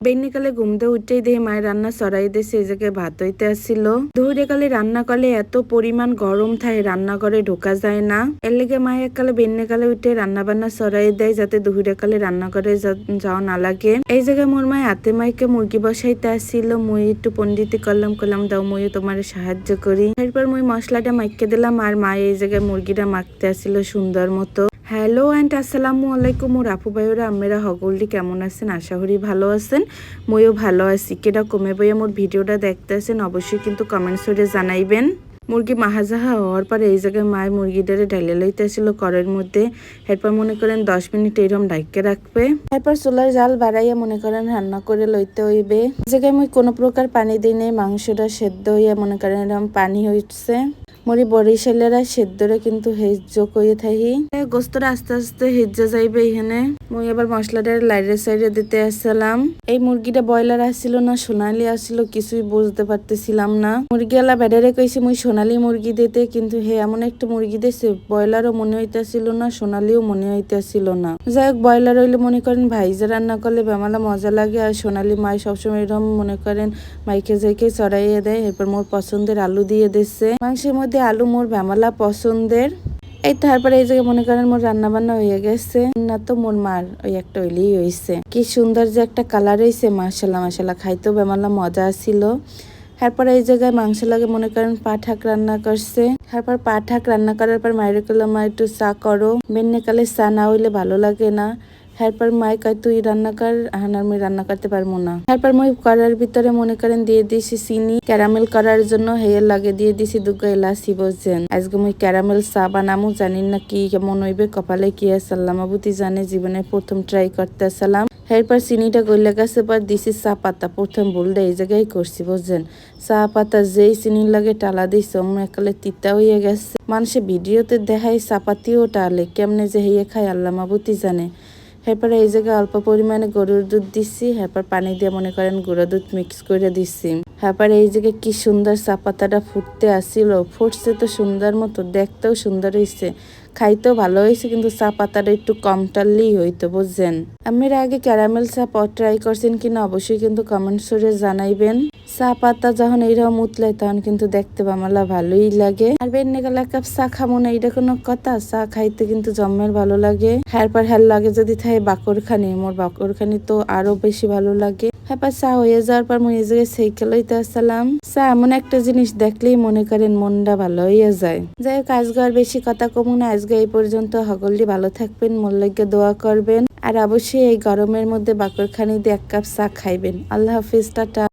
বেনিকালে ঘুমতে উঠেই দিয়ে মায়ের রান্না সরাই এই জায়গায় ভাত হইতে আসছিল। দুপুরে কালে রান্না করলে এত পরিমাণ গরম থাকে, রান্নাঘরে ঢোকা যায় না। এর লেগে মায়ের এককালে বেন্নেকালে উঠে রান্না বান্না সরাই দেয় যাতে দুপুরে কালে রান্নাঘরে যাওয়া না লাগে। এই জায়গায় মোর মায়ের হাতে মাইকে মুরগি বসাইতে আসছিল। মুই একটু পন্ডিতি করলাম করলাম দাও মুই তোমার সাহায্য করি। এরপর মুই মশলাটা মাইকে দিলাম আর মা এই জায়গায় মুরগিটা মাখতে আসছিল সুন্দর মতো। হ্যালো অ্যান্ড আসসালামু আলাইকুম মোর আপু ভাইয়েরা আমেরা হগলটি কেমন আছেন? আশা করি ভালো আছেন। মইও ভালো আছি। কেটা কমে বইয়া মোর ভিডিওটা দেখতে আছেন, অবশ্যই কিন্তু কমেন্টস করে জানাইবেন। মুরগি মাহাজাহা হওয়ার পরে এই জায়গায় মায়ের মুরগিটারে ঢালে লইতে আসছিল করের মধ্যে। এরপর মনে করেন দশ মিনিট এরকম ডাইকে রাখবে। এরপর চুলার জাল বাড়াইয়া মনে করেন রান্না করে লইতে হইবে। এই জায়গায় মুই কোনো প্রকার পানি দিই নাই, মাংসটা সেদ্ধ হইয়া মনে করেন এরকম পানি হইছে। মরি বরিশালেরা সেদ্ধরে কিন্তু হেজ্জ কইয়ে থাকি গোস্তরা আস্তে আস্তে হেজ্জা যাইবে এখানে মুই এবার মশলাটা লাইরে সাইডে দিতে আসছিলাম। এই মুরগিটা ব্রয়লার আসছিল না, সোনালি আসছিল, কিছুই বুঝতে পারতেছিলাম না। মুরগিওয়ালা বেডারে কইছে, মুই সোনালি মুরগি দিতে, কিন্তু হে, এমন একটা মুরগি দিছে, ব্রয়লারও মনে হইতেছিল না, সোনালিও মনে হইতেছিল না। যাই হোক ব্রয়লার হইলে মনে করেন ভাইজা রান্না করলে বেমালা মজা লাগে, আর সোনালি মাই সবসময় এরকম মনে করেন, মাইকে যাইকে চড়াইয়ে দেয়, এরপর মোর পছন্দের আলু দিয়ে দিচ্ছে। মাংসের মধ্যে আলু মোর বেমালা পছন্দের। এই তারপরে এই জায়গায় মনে করেন মোর রান্না বান্না হয়ে গেছে। না তো মোর মার ওই একটা ওইলেই হয়েছে কি সুন্দর যে একটা কালার হয়েছে মাসালা মাসালা খাইতেও বেমালা মজা ছিল। তারপরে এই জায়গায় মাংস লাগে মনে করেন পাঠাক রান্না করছে। তারপর পাঠাক রান্না করার পর মায়ের কইলো, মা, একটু চা করো। বেন্নে কালে চা না হইলে ভালো লাগে না। তারপর মাই কয়, তুই রান্না কর হানার আমি রান্না করতে পারব না। তারপর মই করার ভিতরে মনে করেন দিয়ে দিয়েছি চিনি। ক্যারামেল করার জন্য হেয়ার লাগে দিয়ে দিছি দুগা এলাচি বলছেন আজকে মই ক্যারামেল চা বানামু জানি না কি কেমন হইবে, কপালে কি আছে আল্লাহ মাবুতি জানে, জীবনে প্রথম ট্রাই করতে আসলাম। এরপর চিনিটা গইলে গেছে, পর দিছি চা পাতা। প্রথম ভুলটা এই জায়গায় করছি বুঝছেন চা পাতা যেই চিনি লাগে টালা দিছে, অমন একালে তিতা হইয়া গেছে। মানুষে ভিডিওতে দেখায় চাপাতিও টালে, কেমনে যে হইয়ে খায় আল্লাহ মাবুতি জানে। এরপরে এই জায়গায় অল্প পরিমাণে গরুর দুধ দিচ্ছি হেপার পানি দিয়ে মনে করেন গুঁড়ো দুধ মিক্স করে দিচ্ছি তারপরে এই জায়গায় কি সুন্দর চা পাতাটা ফুটতে আসছিল ফুটছে তো সুন্দর মতো, দেখতেও সুন্দর হয়েছে খাইতেও ভালো হয়েছে কিন্তু চা পাতাটা একটু কম টাললেই হইতো, বুঝছেন? আমি এর আগে ক্যারামেল চা ট্রাই করছেন কিনা অবশ্যই কিন্তু কমেন্টস করে জানাইবেন। চা পাতা যখন এইরকম উতলে, তখন কিন্তু দেখতে বামালা ভালোই লাগে। আর বেন্নে গেলে কাপ চা খাব না, এইটা কোনো কথা? চা খাইতে কিন্তু জম্মের ভালো লাগে। হ্যারপর হ্যার লাগে যদি থাকে বাকরখানি, মোর বাকরখানি তো আরও বেশি ভালো লাগে। হ্যাঁ চা হয়ে যাওয়ার পর মুই যে সাইকেল হইতে আসলাম। চা এমন একটা জিনিস দেখলেই মনে করেন মনটা ভালো হইয়া যায়। যাই হোক, আজকে আর বেশি কথা কমু না। আজকে এই পর্যন্ত সকলটি ভালো থাকবেন মোল্লাকে দোয়া করবেন। আর অবশ্যই এই গরমের মধ্যে বাকরখানি দিয়ে এক কাপ চা খাইবেন। আল্লাহ হাফিজ, টাটা।